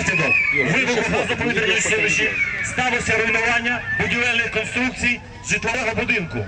Внаслідок вибуху газоповітряної суміші сталося руйнування будівельних конструкцій житлового будинку.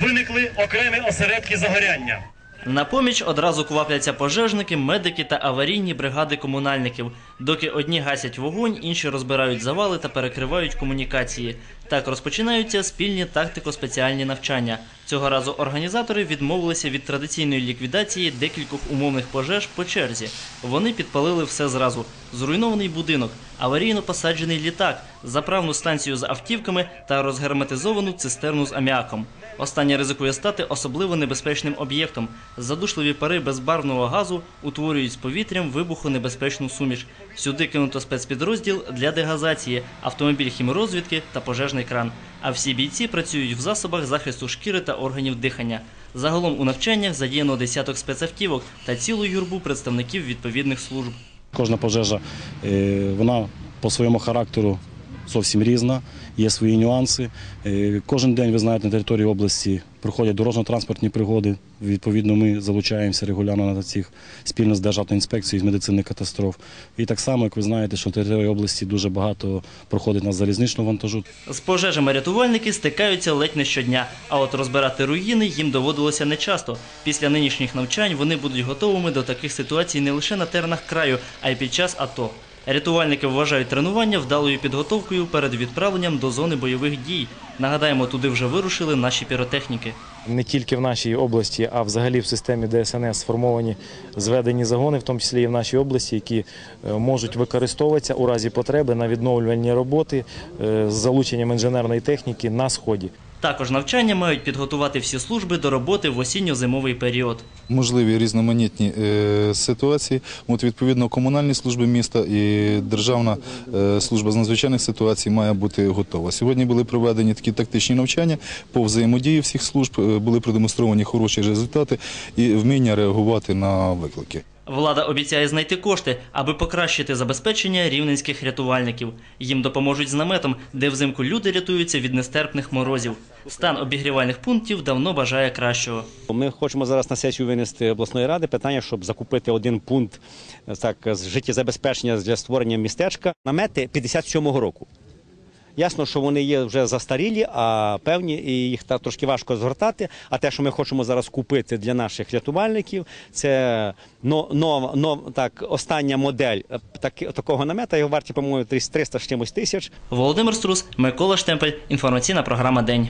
Виникли окремі осередки загоряння. На поміч одразу квапляться пожежники, медики та аварійні бригади комунальників. Доки одні гасять вогонь, інші розбирають завали та перекривають комунікації. Так розпочинаються спільні тактико-спеціальні навчання. Цього разу організатори відмовилися від традиційної ліквідації декількох умовних пожеж по черзі. Вони підпалили все зразу: зруйнований будинок, аварійно посаджений літак, заправну станцію з автівками та розгерметизовану цистерну з аміаком. Останнє ризикує стати особливо небезпечним об'єктом. Задушливі пари безбарвного газу утворюють з повітрям вибухонебезпечну суміш. Сюди кинуто спецпідрозділ для дегазації, автомобіль хіморозвідки та пожежний кран. А всі бійці працюють в засобах захисту шкіри та органів дихання. Загалом у навчаннях задіяно десяток спецавтівок та цілу юрбу представників відповідних служб. Кожна пожежа е, вона по своєму характеру зовсім різна, є свої нюанси. Е, Кожен день, ви знаєте, на території області проходять дорожньо-транспортні пригоди. Відповідно, ми залучаємося регулярно на цих спільно з Державною інспекцією з медицини катастроф. І так само, як ви знаєте, що на території області дуже багато проходить на залізничного вантажу. З пожежами рятувальники стикаються ледь не щодня, а от розбирати руїни їм доводилося нечасто. Після нинішніх навчань вони будуть готовими до таких ситуацій не лише на теренах краю, а й під час АТО. Рятувальники вважають тренування вдалою підготовкою перед відправленням до зони бойових дій. Нагадаємо, туди вже вирушили наші піротехніки. не тільки в нашій області, а взагалі в системі ДСНС сформовані зведені загони, в тому числі і в нашій області, які е, можуть використовуватися у разі потреби на відновлювальні роботи е, з залученням інженерної техніки на сході. Також навчання мають підготувати всі служби до роботи в осінньо-зимовий період. можливі різноманітні е, ситуації. От відповідно комунальні служби міста і Державна е, служба з надзвичайних ситуацій має бути готова. Сьогодні були проведені такі тактичні навчання по взаємодії всіх служб, е, були продемонстровані хороші результати і вміння реагувати на виклики. Влада обіцяє знайти кошти, аби покращити забезпечення рівненських рятувальників. Їм допоможуть з наметом, де взимку люди рятуються від нестерпних морозів. Стан обігрівальних пунктів давно бажає кращого. Ми хочемо зараз на сесію винести обласної ради питання, щоб закупити один пункт так, з життєзабезпечення для створення містечка. Намети 57-го року. Ясно, що вони є вже застарілі, а певні і їх та трошки важко згортати. А те, що ми хочемо зараз купити для наших рятувальників, це но, нов, так, остання модель е, так, такого намета. Його варті, по-моєму, 300 з чимось тисяч. Володимир Струс, Микола Штемпель. Інформаційна програма День.